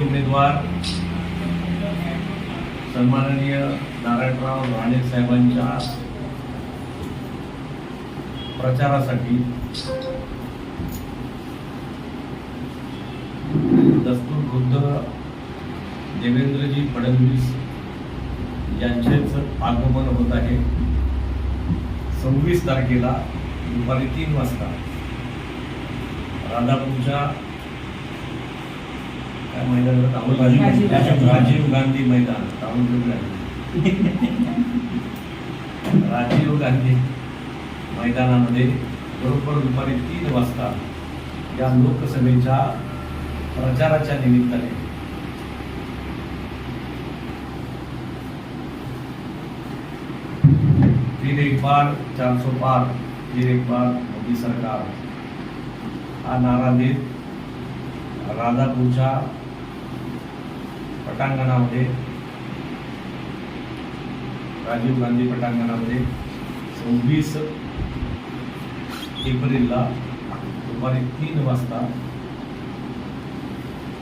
उमेदवार सन्माननीय नारायणराव राणे साहेबांच्या प्रचारासाठी दस्तूर देवेंद्रजी फडणवीस यांचेच आगमन होत आहे. सव्वीस तारखेला दुपारी तीन वाजता. राधापूरच्या काय राजीव गांधी गांधी. राजीव गांधी मैदान राहुल. गांधी राजीव गांधी मैदानामध्ये बरोबर दुपारी तीन वाजता या लोकसभेच्या प्रचाराच्या निमित्ताने फिर एक बार चार सौ पार फिर एक बार मोदी सरकार. हा नारा देत राधापूरच्या पटांगणामध्ये. राजीव गांधी पटांगणामध्ये सव्वीस एप्रिलला दुपारी तीन वाजता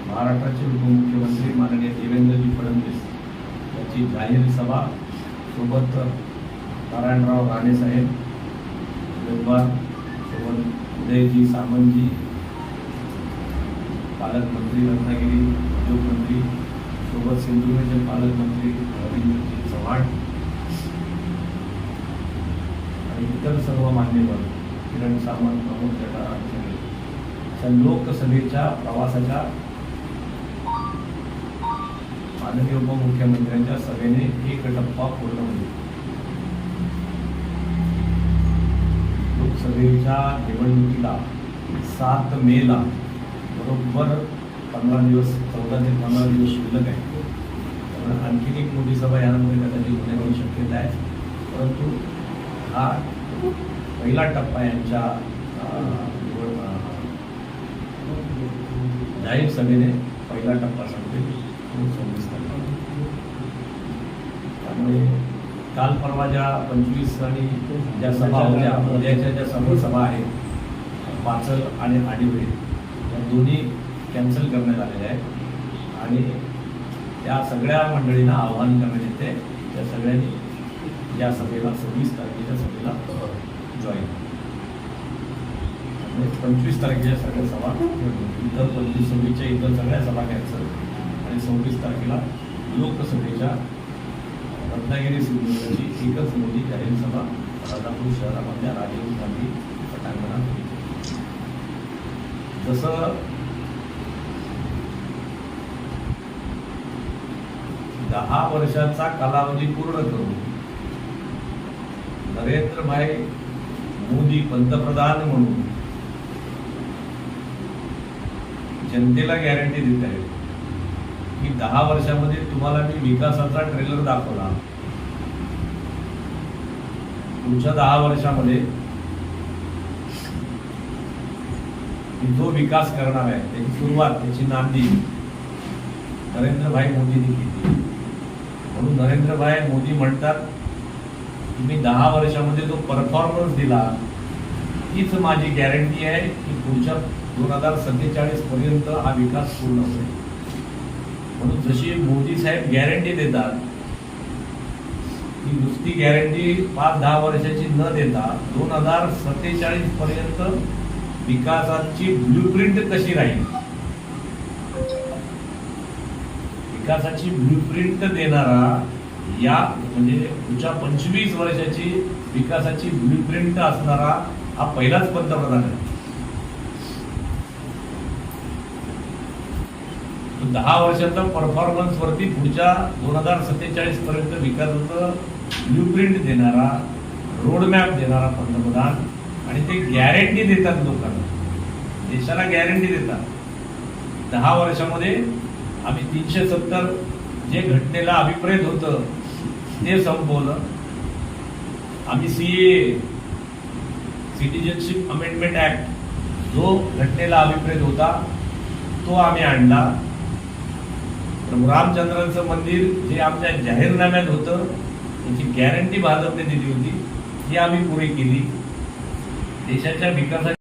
महाराष्ट्राचे उपमुख्यमंत्री माननीय देवेंद्रजी फडणवीस यांची जाहीर सभा सोबत नारायणराव राणे साहेब उमेदवार सोबत उदयजी सामंतजी पालकमंत्री रत्नागिरी उद्योगमंत्री सोबत सिंधुदुर्गचे पालकमंत्री रवींद्रजी चव्हाण आणि इतर सर्व मान्यवर किरण सामंत प्रमोद जठार सगळे. लोकसभेच्या प्रवासाच्या माननीय उपमुख्यमंत्र्यांच्या सभेने एक टप्पा पूर्ण होईल. लोकसभेच्या निवडणुकीला सात मेला बरोबर पंधरा दिवस चौदा ते पंधरा दिवस शिल्लक आहे. एक मोठी सभा यानंतर कदाचित होण्याची शक्यता आहे परंतु हा पहिला टप्पा यांच्या जाहीर सभेने पहिला टप्पा संपेल सव्वीस तारखेला त्यामुळे काल परवा ज्या पंचवीस आणि ज्या सभा होत्या उद्याच्या ज्या सर्व सभा आहेत पाचल आणि आडिवे या दोन्ही कॅन्सल करण्यात आलेल्या आहेत. आणि या सगळ्या मंडळींना आव्हान करण्यात येते त्या सगळ्यांनी या सभेला सव्वीस तारखेच्या सभेला जॉईन पंचवीस तारखेच्या सगळ्या सभा इतर पंचवीस सव्वीसच्या इतर सगळ्या सभा घ्यायचं. आणि सव्वीस तारखेला लोकसभेच्या रत्नागिरी सिंधुदुर्गची एकच मोठी जाहीर सभा राजापूर शहरामधल्या राजीव गांधी पटांगणात जसं दहा वर्षाचा कालावधी पूर्ण करून नरेंद्रभाई मोदी पंतप्रधान म्हणून. जनतेला गॅरंटी देत आहे की दहा वर्षामध्ये तुम्हाला मी विकासाचा ट्रेलर दाखवला पुढच्या दहा वर्षामध्ये मी जो विकास करणार आहे त्याची सुरुवात त्याची नांदी नरेंद्रभाई मोदींनी केली. म्हणून नरेंद्रभाई मोदी म्हणतात तुम्ही दहा वर्षामध्ये जो परफॉर्मन्स दिला. हीच माझी गॅरंटी आहे की पुढच्या दोन हजार सत्तेचाळीस पर्यंत हा विकास पूर्ण होईल. म्हणून जशी मोदी साहेब गॅरंटी देतात ही नुसती गॅरंटी पाच दहा वर्षाची न देता दोन हजार सत्तेचाळीस पर्यंत विकासाची ब्लूप्रिंट कशी राहील? विकासाची ब्लूप्रिंट देणारा या म्हणजे पुढच्या पंचवीस वर्षाची विकासाची ब्लूप्रिंट असणारा हा पहिलाच पंतप्रधान आहे. दहा वर्षाचा परफॉर्मन्स वरती पुढच्या दोन हजार सत्तेचाळीस पर्यंत विकासाचं ब्लूप्रिंट देणारा रोडमॅप देणारा पंतप्रधान आणि ते गॅरंटी देतात लोकांना. देशाला गॅरंटी देतात. दहा वर्षामध्ये आम्ही तीनशे सत्तर जे घटनेला अभिप्रेत होतं ते संपवलं. आम्ही C A citizenship amendment act जो घटनेला अभिप्रेत होता तो आम्ही आणला. रामचंद्रांचं मंदिर जे आमच्या जाहीरनाम्यात होतं त्याची गॅरंटी भाजपने दिली होती ती आम्ही पुरी केली. देशाच्या विकासाची